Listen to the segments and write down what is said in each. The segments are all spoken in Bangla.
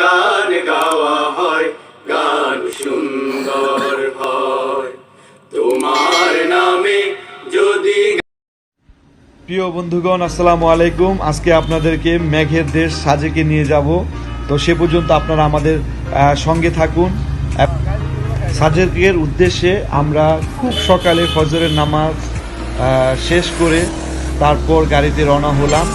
গান গাওয়া হয়, গান সুন্দর হয়। তোমার নামে যদি প্রিয় বন্ধুগণ, আসসালামু আলাইকুম। আজকে আপনাদেরকে মেঘের দেশ সাজেকে নিয়ে যাব। তো সে পর্যন্ত আপনারা আমাদের সঙ্গে থাকুন। সাজেকের উদ্দেশ্যে আমরা খুব সকালে ফজরের নামাজ শেষ করে তারপর গাড়িতে রওনা হলাম।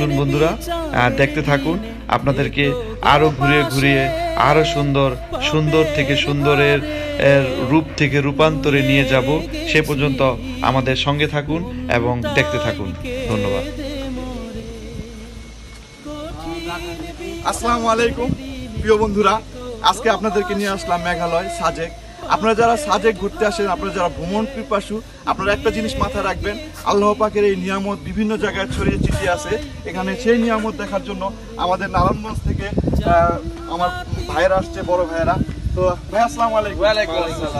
আসুন বন্ধুরা দেখতে থাকুন। আপনাদেরকে আরও ঘুরিয়ে ঘুরিয়ে, আরও সুন্দর সুন্দর থেকে সুন্দরের রূপ থেকে রূপান্তরে নিয়ে যাব। সে পর্যন্ত আমাদের সঙ্গে থাকুন এবং দেখতে থাকুন। ধন্যবাদ। আসসালামু আলাইকুম, প্রিয় বন্ধুরা। আজকে আপনাদেরকে নিয়ে আসলাম মেঘালয় সাজেক। আপনারা যারা সাজে ঘুরতে আসেন আপনারা যারা ভ্রমণ পিপাসু আপনারা একটা জিনিস মাথায় রাখবেন আল্লাহ পাকের এই নিয়ামত বিভিন্ন জায়গায় ছড়িয়ে ছিটিয়ে আছে। এখানে সেই নিয়ামত দেখার জন্য আমাদের নারায়ণগঞ্জ থেকে আমার ভাইয়েরা আসছে বড় ভাইয়েরা। তো ভাই আসসালামু আলাইকুম।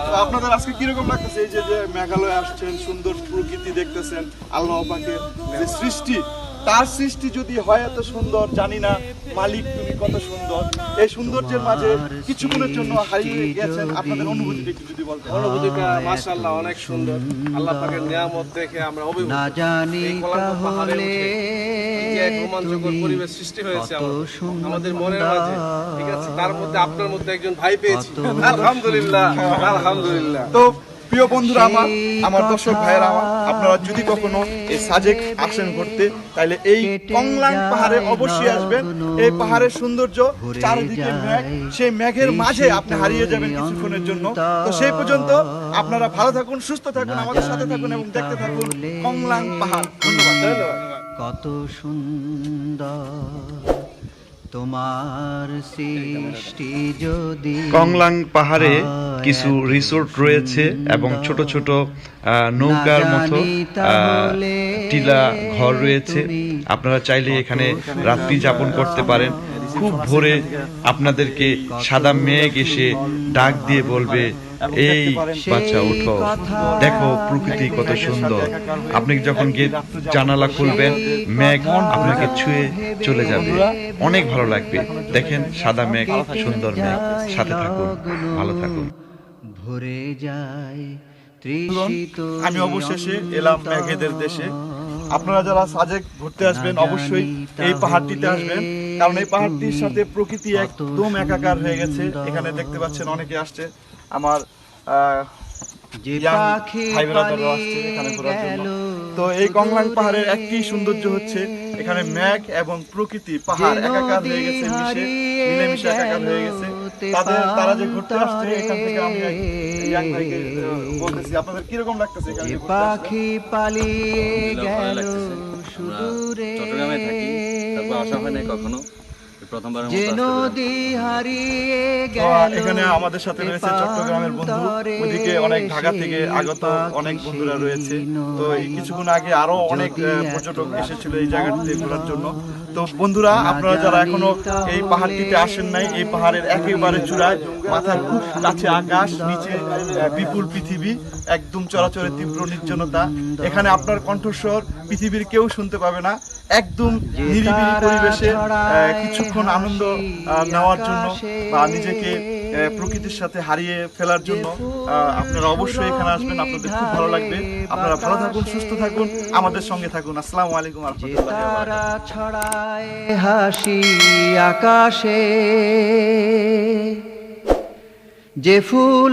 তো আপনাদের আজকে কীরকম লাগতেছে? এই যে যে মেঘালয় আসছেন সুন্দর প্রকৃতি দেখতেছেন আল্লাহ পাকের যে সৃষ্টি তার সৃষ্টি যদি হয় এত সুন্দর জানি না। মালিক তুমি কত সুন্দর। এই সৌন্দর্যের মাঝে কিছুক্ষণের জন্য হারিয়ে গেছেন আপনাদের অনুভূতি একটু যদি বলতেন। অনুভূতিটা মাশাআল্লাহ অনেক সুন্দর। আল্লাহ পাকের নিয়ামত দেখে আমরা অভিভূত। না জানি তাহলে এক রোমাঞ্চকর পরিবেশ সৃষ্টি হয়েছে। আমাদের মনের মাঝে। ঠিক আছে তার মধ্যে আপনার মধ্যে একজন ভাই পেয়েছি। আলহামদুলিল্লাহ আলহামদুলিল্লাহ। তো প্রিয় বন্ধুরা আমার আমার দর্শক ভাইয়েরা আমার আপনারা যদি কখনো এই সাজেক আসেন ঘুরতে তাহলে এই কংলাং পাহাড়ে অবশ্যই আসবেন। এই পাহাড়ের সৌন্দর্য চারিদিকে মেঘ সেই মেঘের মাঝে আপনি হারিয়ে যাবেন কিছুক্ষণের জন্য। তো সেই পর্যন্ত আপনারা ভালো থাকুন সুস্থ থাকুন আমাদের সাথে থাকুন এবং দেখতে থাকুন কংলাং পাহাড়। ধন্যবাদ ধন্যবাদ। কত সুন্দর তোমার সৃষ্টি যদি কংলাং পাহাড়ে কিছু রিসোর্ট রয়েছে এবং ছোট ছোট আহ, নৌকার মতো আহ, টিলা ঘর রয়েছে। আপনারা চাইলে এখানে রাত্রি যাপন করতে পারেন। খুব ভোরে আপনাদেরকে সাদা মেঘ এসে ডাক দিয়ে বলবে এই বাচ্চা ওঠো দেখো প্রকৃতি কত সুন্দর। আপনি যখন গেট জানালা খুলবেন মেঘ আপনাকে ছুঁয়ে চলে যাবে। অনেক ভালো লাগবে। দেখেন সাদা মেঘ সুন্দর মেঘ। সাথে থাকুন। ভালো থাকুন। ভরে যায় আমি অবশেষে এলাম মেঘেদের দেশে। আপনারা যারা সাজেক ঘুরতে আসবেন অবশ্যই এই পাহাড়টিতে আসবেন। কারণ এই পাহাড়টির সাথে প্রকৃতি একদম একাকার হয়ে গেছে। এখানে দেখতে পাচ্ছেন অনেকে আসছে। আমার তো এই কংলাং পাহাড়ের একটি সৌন্দর্য হচ্ছে এখানে মেঘ এবং প্রকৃতি পাহাড় একাকার হয়ে গেছে মিশে মিলেমিশে একাকার হয়ে গেছে। তাদের তারা যে ঘুরতে আসছে এখান থেকে আমি এক ভাইকে বলতেছি আপনাদের কীরকম লাগতেছে এখানে যে যে ঘুরতে আসলে? পাখি পালিয়ে গেল সুদূরে। চট্টগ্রামে থাকি তারপর আসা হয় না কখনো। যে নদী হারিয়ে গেল এখানে আমাদের সাথে রয়েছে চট্টগ্রামের বন্ধু। ওইদিকে অনেক ঢাকা থেকে আগত অনেক বন্ধুরা রয়েছে। তো কিছুক্ষণ আগে আরও অনেক পর্যটক এসেছিল এই জায়গাটিতে ঘোরার জন্য। তো বন্ধুরা আপনারা যারা এখনও এই পাহাড়টিতে আসেন নাই এই পাহাড়ের একেবারে চূড়ায় মাথার খুব কাছে আকাশ নিচে বিপুল পৃথিবী একদম চরাচরের তীব্র নির্জনতা। এখানে আপনার কণ্ঠস্বর পৃথিবীর কেউ শুনতে পাবে না। একদম নিরিবিলি পরিবেশে কিছুক্ষণ আনন্দ নেওয়ার জন্য বা নিজেকে প্রকৃতির সাথে হারিয়ে ফেলার জন্য আপনারা অবশ্যই এখানে আসবেন আপনাদের খুব ভালো লাগবে। আপনারা ভালো থাকুন সুস্থ থাকুন আমাদের সঙ্গে থাকুন। আসসালামু আলাইকুম ছড়ায় হাসি আকাশে যে ফুল